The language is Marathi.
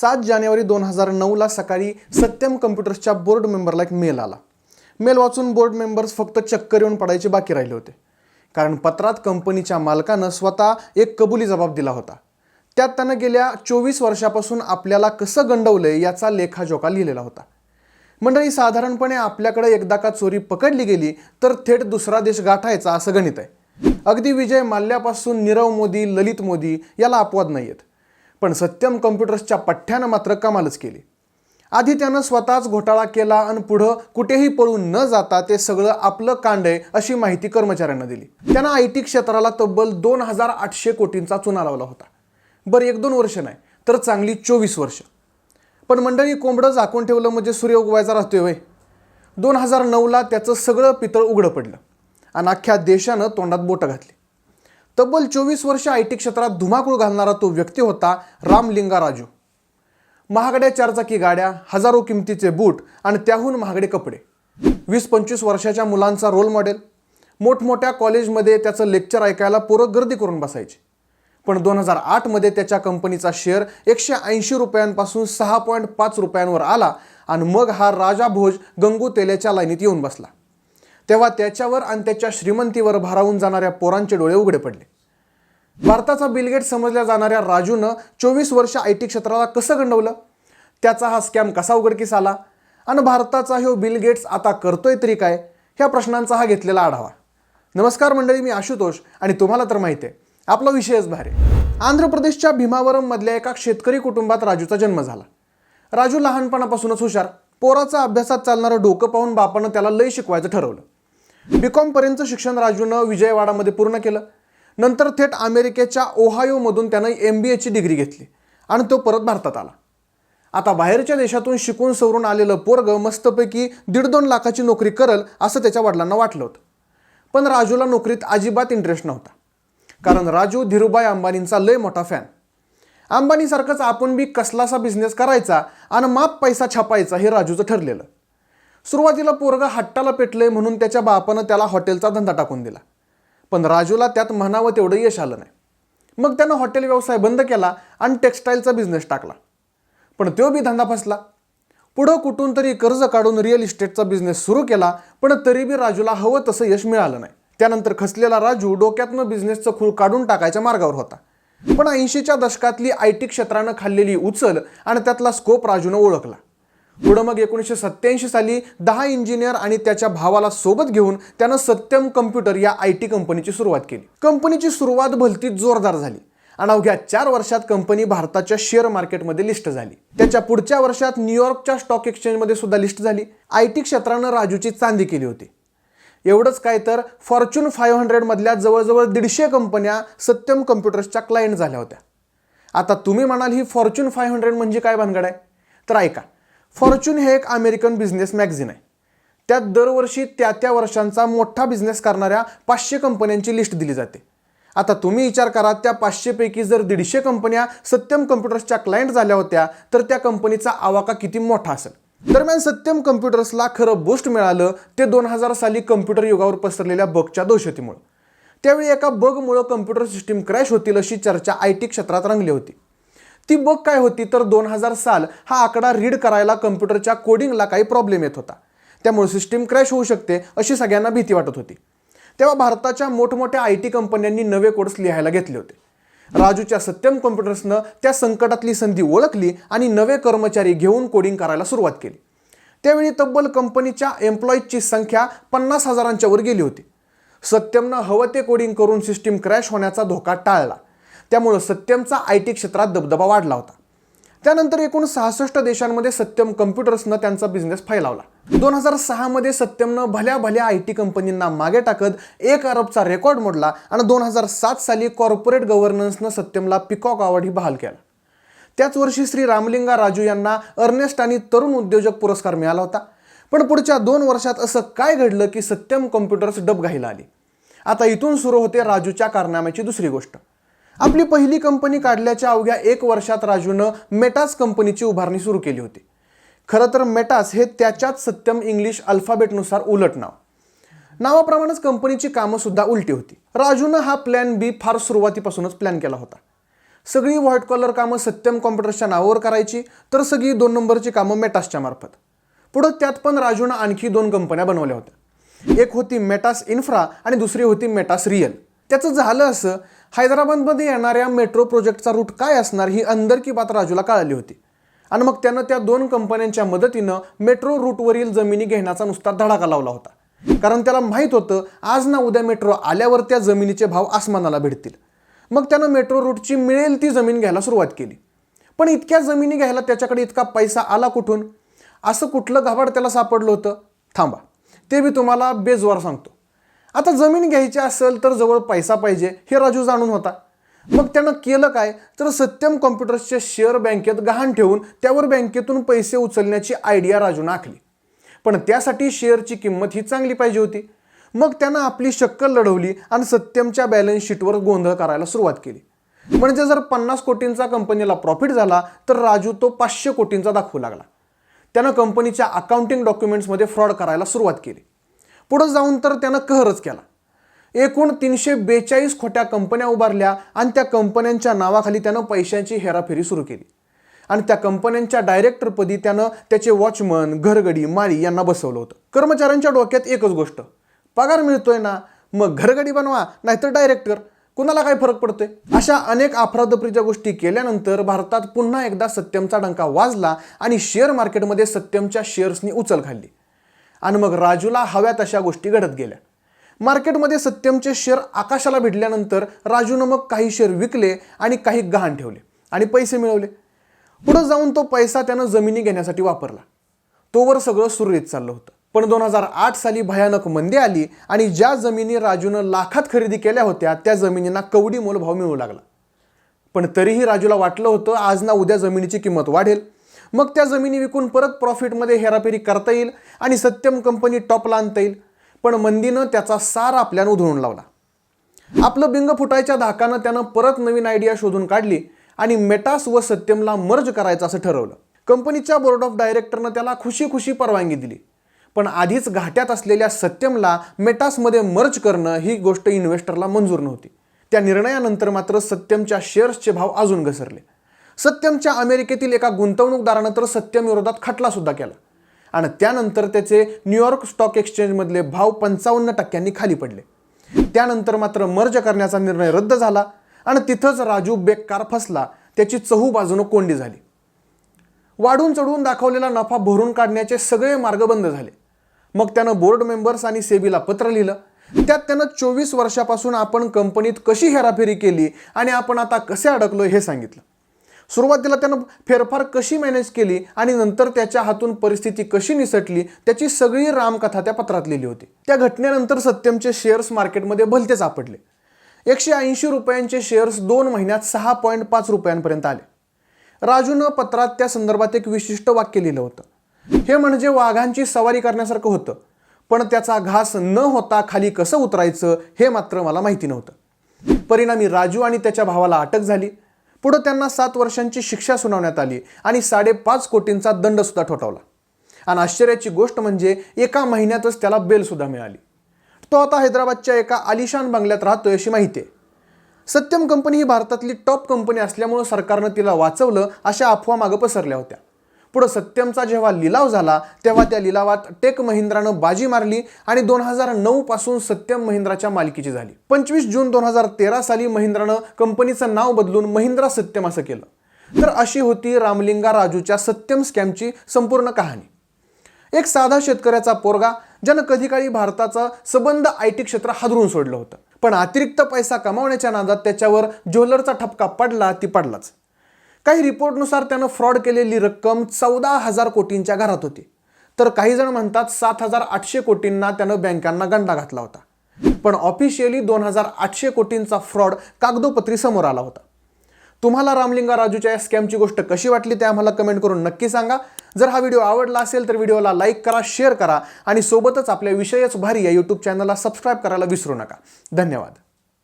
सात जानेवारी दोन हजार नऊला सकाळी सत्यम कम्प्युटर्सच्या बोर्ड मेंबरला एक मेल आला. मेल वाचून बोर्ड मेंबर्स फक्त चक्कर येऊन पडायचे बाकी राहिले होते. कारण पत्रात कंपनीच्या मालकानं स्वतः एक कबुली जबाब दिला होता. त्यात त्यानं गेल्या चोवीस वर्षापासून आपल्याला कसं गंडवलंय याचा लेखाजोखा लिहिलेला होता. मंडळी साधारणपणे आपल्याकडे एकदा का चोरी पकडली गेली तर थेट दुसरा देश गाठायचा असं गणित आहे. अगदी विजय माल्ल्यापासून नीरव मोदी ललित मोदी याला अपवाद नाही आहेत पण सत्यम कम्प्युटर्सच्या पठ्ठ्यानं मात्र कमालच केली. आधी त्यानं स्वतःच घोटाळा केला आणि पुढं कुठेही पळून न जाता ते सगळं आपलं कांड आहे अशी माहिती कर्मचाऱ्यांना दिली. त्यानं आय टी क्षेत्राला तब्बल दोन हजार आठशे कोटींचा चुना लावला होता. बरं एक दोन वर्ष नाही तर चांगली चोवीस वर्ष. पण मंडळी कोंबडं झाकून ठेवलं म्हणजे सूर्य उगवायचा राहतोय वय दोन हजार नऊला त्याचं सगळं पितळ उघडं पडलं. आणि अख्ख्या देशानं तोंडात बोटं घातली. तब्बल चोवीस वर्ष आय टी क्षेत्रात धुमाकूळ घालणारा तो व्यक्ती होता रामलिंगा राजू महागड्या चारचाकी गाड्या हजारो किमतीचे बूट आणि त्याहून महागडे कपडे. वीस पंचवीस वर्षाच्या मुलांचा रोल मॉडेल मोठमोठ्या कॉलेजमध्ये त्याचं लेक्चर ऐकायला पोरं गर्दी करून बसायचे. पण दोन हजार आठमध्ये त्याच्या कंपनीचा शेअर एकशे ऐंशी रुपयांपासून सहा पॉईंट पाच रुपयांवर आला आणि मग हा राजा भोज गंगू तेल्याच्या लाईनीत येऊन बसला. तेव्हा त्याच्यावर आणि त्याच्या श्रीमंतीवर भारावून जाणाऱ्या पोरांचे डोळे उघडे पडले. भारताचा बिलगेट समजल्या जाणाऱ्या राजूनं चोवीस वर्ष आय टी क्षेत्राला कसं गंडवलं? त्याचा हा स्कॅम कसा उघडकीस आला? आणि भारताचा ह्यो बिल गेट्स आता करतोय तरी काय? ह्या प्रश्नांचा हा घेतलेला आढावा. नमस्कार मंडळी मी आशुतोष आणि तुम्हाला तर माहिती आहे आपला विषयच भारी आंध्र प्रदेशच्या भीमावरममधल्या एका शेतकरी कुटुंबात राजूचा जन्म झाला. राजू लहानपणापासूनच हुशार पोराचा अभ्यासात चालणारं डोकं पाहून बापानं त्याला लय शिकवायचं ठरवलं. बी कॉमपर्यंतचं शिक्षण राजूनं विजयवाडामध्ये पूर्ण केलं. नंतर थेट अमेरिकेच्या ओहायोमधून त्यानं एम बी एची डिग्री घेतली आणि तो परत भारतात आला. आता बाहेरच्या देशातून शिकून सवरून आलेलं पोरग मस्तपैकी दीड दोन लाखाची नोकरी करल असं त्याच्या वडिलांना वाटलं होतं. पण राजूला नोकरीत अजिबात इंटरेस्ट नव्हता. कारण राजू धीरूभाई अंबानींचा लय मोठा फॅन अंबानीसारखंच आपण बी कसलासा बिझनेस करायचा आणि माप पैसा छापायचा हे राजूचं ठरलेलं. सुरुवातीला पोरगा हट्टाला पेटलंय म्हणून त्याच्या बापानं त्याला हॉटेलचा धंदा टाकून दिला. पण राजूला त्यात म्हणावं तेवढं यश आलं नाही. मग त्यानं हॉटेल व्यवसाय बंद केला आणि टेक्स्टाईलचा बिझनेस टाकला. पण तो बी धंदा फसला. पुढं कुठून तरी कर्ज काढून रिअल इस्टेटचा बिझनेस सुरू केला पण तरी बी राजूला हवं तसं यश मिळालं नाही. त्यानंतर खचलेला राजू डोक्यातनं बिझनेसचं खूळ काढून टाकायच्या मार्गावर होता. पण ऐंशीच्या दशकातली आय टी क्षेत्रानं खाल्लेली उचल आणि त्यातला स्कोप राजूनं ओळखला. पुढं मग एकोणीसशे सत्याऐंशी साली दहा इंजिनियर आणि त्याच्या भावाला सोबत घेऊन त्यानं सत्यम कम्प्युटर या आय टी कंपनीची सुरुवात केली. कंपनीची सुरुवात भलती जोरदार झाली. आणि अवघ्या चार वर्षात कंपनी भारताच्या शेअर मार्केटमध्ये लिस्ट झाली. त्याच्या पुढच्या वर्षात न्यूयॉर्कच्या स्टॉक एक्सचेंजमध्ये सुद्धा लिस्ट झाली. आय टी क्षेत्रानं राजूची चांदी केली होती. एवढंच काय तर फॉर्च्यून फाईव्ह हंड्रेडमधल्या जवळजवळ दीडशे कंपन्या सत्यम कम्प्युटर्सच्या क्लायंट झाल्या होत्या. आता तुम्ही म्हणाल ही फॉर्च्यून फाईव्ह हंड्रेड म्हणजे काय भानगड आहे? तर ऐका फॉर्च्यून हे एक अमेरिकन बिझनेस मॅगझिन आहे. त्यात दरवर्षी त्या त्या वर्षांचा मोठा बिझनेस करणाऱ्या पाचशे कंपन्यांची लिस्ट दिली जाते. आता तुम्ही विचार करा त्या पाचशेपैकी जर दीडशे कंपन्या सत्यम कम्प्युटर्सच्या क्लायंट झाल्या होत्या तर त्या कंपनीचा आवाका किती मोठा असेल? दरम्यान सत्यम कम्प्युटर्सला खरं बूस्ट मिळालं ते दोन हजार साली कम्प्युटर युगावर पसरलेल्या बगच्या दोषतीमुळे त्यावेळी एका बगमुळं कम्प्युटर सिस्टीम क्रॅश होतील अशी चर्चा आय टी क्षेत्रात रंगली होती. ती बघ काय होती? तर दोन हजार साल हा आकडा रीड करायला कम्प्युटरच्या कोडिंगला काही प्रॉब्लेम येत होता. त्यामुळे सिस्टीम क्रॅश होऊ शकते अशी सगळ्यांना भीती वाटत होती. तेव्हा भारताच्या मोठमोठ्या आय टी कंपन्यांनी नवे कोड्स लिहायला घेतले होते. राजूच्या सत्यम कॉम्प्युटर्सनं त्या संकटातली संधी ओळखली आणि नवे कर्मचारी घेऊन कोडिंग करायला सुरुवात केली. त्यावेळी तब्बल कंपनीच्या एम्प्लॉईजची संख्या पन्नास हजारांच्या वर गेली होती. सत्यमनं हवं ते कोडिंग करून सिस्टीम क्रॅश होण्याचा धोका टाळला. त्यामुळं सत्यमचा आय टी क्षेत्रात दबदबा वाढला होता. त्यानंतर एकूण सहासष्ट देशांमध्ये सत्यम कम्प्युटर्सनं त्यांचा बिझनेस फैलावला. दोन हजार सहामध्ये सत्यमनं भल्या भल्या आय टी कंपनींना मागे टाकत एक अरबचा रेकॉर्ड मोडला आणि दोन हजार सात साली कॉर्पोरेट गव्हर्नन्सनं सत्यमला पिकॉक अवॉर्ड ही बहाल केला. त्याच वर्षी श्री रामलिंगा राजू यांना अर्नेस्ट आणि तरुण उद्योजक पुरस्कार मिळाला होता. पण पुढच्या दोन वर्षात असं काय घडलं की सत्यम कम्प्युटर्स डबघाईला आली? आता इथून सुरू होते राजूच्या कारनाम्याची दुसरी गोष्ट. आपली पहिली कंपनी काढल्याच्या अवघ्या एक वर्षात राजूनं मेटास कंपनीची उभारणी सुरू केली होती. खरं तर मेटास हे त्याच्याच सत्यम इंग्लिश अल्फाबेटनुसार उलट नाव. नावाप्रमाणेच कंपनीची कामं सुद्धा उलटी होती. राजूनं हा प्लॅन बी फार सुरुवातीपासूनच प्लॅन केला होता. सगळी व्हाईट कॉलर कामं सत्यम कॉम्प्युटर्सच्या नावावर करायची तर सगळी दोन नंबरची कामं मेटासच्या मार्फत. पुढं त्यात पण राजूनं आणखी दोन कंपन्या बनवल्या होत्या. एक होती मेटास इन्फ्रा आणि दुसरी होती मेटास रियल. त्याचं झालं असं हैदराबादमध्ये येणाऱ्या मेट्रो प्रोजेक्टचा रूट काय असणार ही अंदरकी बात राजूला कळाली होती. आणि मग त्यानं त्या दोन कंपन्यांच्या मदतीनं मेट्रो रूटवरील जमिनी घेण्याचा नुसता धडाका लावला होता. कारण त्याला माहीत होतं आज ना उद्या मेट्रो आल्यावर त्या जमिनीचे भाव आसमानाला भिडतील. मग त्यानं मेट्रो रूटची मिळेल ती जमीन घ्यायला सुरुवात केली. पण इतक्या जमिनी घ्यायला त्याच्याकडे इतका पैसा आला कुठून? असं कुठलं घाबाड त्याला सापडलं होतं? थांबा. ते मी तुम्हाला बेजवार सांगतो. आता जमीन घ्यायची असेल तर जवळ पैसा पाहिजे हे राजू जाणून होता. मग त्यानं केलं काय? तर सत्यम कॉम्प्युटर्सच्या शेअर बँकेत गहाण ठेवून त्यावर बँकेतून पैसे उचलण्याची आयडिया राजून आखली. पण त्यासाठी शेअरची किंमत ही चांगली पाहिजे होती. मग त्यानं आपली शक्कल लढवली आणि सत्यमच्या बॅलन्स शीटवर गोंधळ करायला सुरुवात केली. म्हणजे जर पन्नास कोटींचा कंपनीला प्रॉफिट झाला तर राजू तो पाचशे कोटींचा दाखवू लागला. त्यानं कंपनीच्या अकाउंटिंग डॉक्युमेंट्समध्ये फ्रॉड करायला सुरुवात केली. पुढं जाऊन तर त्यानं कहरच केला. एकूण तीनशे बेचाळीस खोट्या कंपन्या उभारल्या आणि त्या कंपन्यांच्या नावाखाली त्यानं पैशांची हेराफेरी सुरू केली. आणि त्या कंपन्यांच्या डायरेक्टरपदी त्यानं त्याचे वॉचमन घरगडी माळी यांना बसवलं होतं. कर्मचाऱ्यांच्या डोक्यात एकच गोष्ट पगार मिळतोय ना मग घरगडी बनवा नाहीतर डायरेक्टर कुणाला काय फरक पडतोय? अशा अनेक अफरातफरीच्या गोष्टी केल्यानंतर भारतात पुन्हा एकदा सत्यमचा डंका वाजला आणि शेअर मार्केटमध्ये सत्यमच्या शेअर्सनी उचल खाल्ली. आणि मग राजूला हव्या तशा गोष्टी घडत गेल्या. मार्केटमध्ये सत्यमचे शेअर आकाशाला भिडल्यानंतर राजूनं मग काही शेअर विकले आणि काही गहाण ठेवले आणि पैसे मिळवले. पुढं जाऊन तो पैसा त्यानं जमिनी घेण्यासाठी वापरला. तोवर सगळं सुरळीत चाललं होतं. पण दोन हजार आठ साली भयानक मंदी आली आणि ज्या जमिनी राजूनं लाखात खरेदी केल्या होत्या त्या जमिनींना कवडी मोलभाव मिळू लागला. पण तरीही राजूला वाटलं होतं आज ना उद्या जमिनीची किंमत वाढेल. मग त्या जमिनी विकून परत प्रॉफिटमध्ये हेराफेरी करता येईल आणि सत्यम कंपनी टॉपला आणता येईल. पण मंदीनं त्याचा सार आपल्यानं उधळून लावला. आपलं बिंग फुटायच्या धाकानं त्यानं परत नवीन आयडिया शोधून काढली आणि मेटास व सत्यमला मर्ज करायचं असं ठरवलं. कंपनीच्या बोर्ड ऑफ डायरेक्टरनं त्याला खुशी खुशी परवानगी दिली. पण आधीच घाट्यात असलेल्या सत्यमला मेटासमध्ये मर्ज करणं ही गोष्ट इन्व्हेस्टरला मंजूर नव्हती. त्या निर्णयानंतर मात्र सत्यमच्या शेअर्सचे भाव अजून घसरले. सत्यमच्या अमेरिकेतील एका गुंतवणूकदारानं तर सत्यमविरोधात खटला सुद्धा केला. आणि त्यानंतर त्याचे न्यूयॉर्क स्टॉक एक्सचेंजमधले भाव पंचावन्न टक्क्यांनी खाली पडले. त्यानंतर मात्र मर्ज करण्याचा निर्णय रद्द झाला आणि तिथंच राजू बेकार फसला त्याची चहू बाजूनं कोंडी झाली. वाढून चढवून दाखवलेला नफा भरून काढण्याचे सगळे मार्ग बंद झाले. मग त्यानं बोर्ड मेंबर्स आणि सेबीला पत्र लिहिलं. त्यात त्यानं चोवीस वर्षापासून आपण कंपनीत कशी हेराफेरी केली आणि आपण आता कसे अडकलो हे सांगितलं. सुरुवातीला त्यानं फेरफार कशी मॅनेज केली आणि नंतर त्याच्या हातून परिस्थिती कशी निसटली त्याची सगळी रामकथा त्या पत्रात लिहिली होती. त्या घटनेनंतर सत्यमचे शेअर्स मार्केटमध्ये भलते सापडले. एकशे ऐंशी रुपयांचे शेअर्स दोन महिन्यात सहा पॉईंट पाच रुपयांपर्यंत आले. राजूनं पत्रात त्या संदर्भात एक विशिष्ट वाक्य लिहिलं होतं. हे म्हणजे वाघांची सवारी करण्यासारखं होतं. पण त्याचा घास न होता खाली कसं उतरायचं हे मात्र मला माहिती नव्हतं. परिणामी राजू आणि त्याच्या भावाला अटक झाली. पुढं त्यांना सात वर्षांची शिक्षा सुनावण्यात आली आणि साडेपाच कोटींचा दंडसुद्धा ठोठावला. आणि आश्चर्याची गोष्ट म्हणजे एका महिन्यातच त्याला बेलसुद्धा मिळाली. तो आता हैदराबादच्या एका आलिशान बंगल्यात राहतोय अशी माहिती आहे. सत्यम कंपनी ही भारतातली टॉप कंपनी असल्यामुळं सरकारनं तिला वाचवलं अशा अफवा मागं पसरल्या होत्या. पुढं सत्यमचा जेव्हा लिलाव झाला तेव्हा त्या लिलावात टेक महिंद्रानं बाजी मारली आणि दोन हजार नऊ पासून सत्यम महिंद्राच्या मालकीची झाली. पंचवीस जून दोन हजार तेरा साली महिंद्रानं कंपनीचं नाव बदलून महिंद्रा सत्यम असं केलं. तर अशी होती रामलिंगा राजूच्या सत्यम स्कॅमची संपूर्ण कहाणी. एक साधा शेतकऱ्याचा पोरगा ज्यानं कधी काळी भारताचं सबंध आय टी क्षेत्र हादरून सोडलं होतं. पण अतिरिक्त पैसा कमावण्याच्या नादात त्याच्यावर ज्वेलरचा ठपका पडला ती पडलाच. काही रिपोर्टनुसार त्यानं फ्रॉड केलेली रक्कम चौदा हजार कोटींच्या घरात होती. तर काही जण म्हणतात सात हजार आठशे कोटींना त्यानं बँकांना गंडा घातला होता. पण ऑफिशियली दोन हजार आठशे कोटींचा फ्रॉड कागदोपत्री समोर आला होता. तुम्हाला रामलिंगा राजूच्या या स्कॅमची गोष्ट कशी वाटली ते आम्हाला कमेंट करून नक्की सांगा. जर हा व्हिडिओ आवडला असेल तर व्हिडिओला लाईक करा शेअर करा आणि सोबतच आपल्या विषयच भारी या यूट्यूब चॅनलला सबस्क्राईब करायला विसरू नका. धन्यवाद.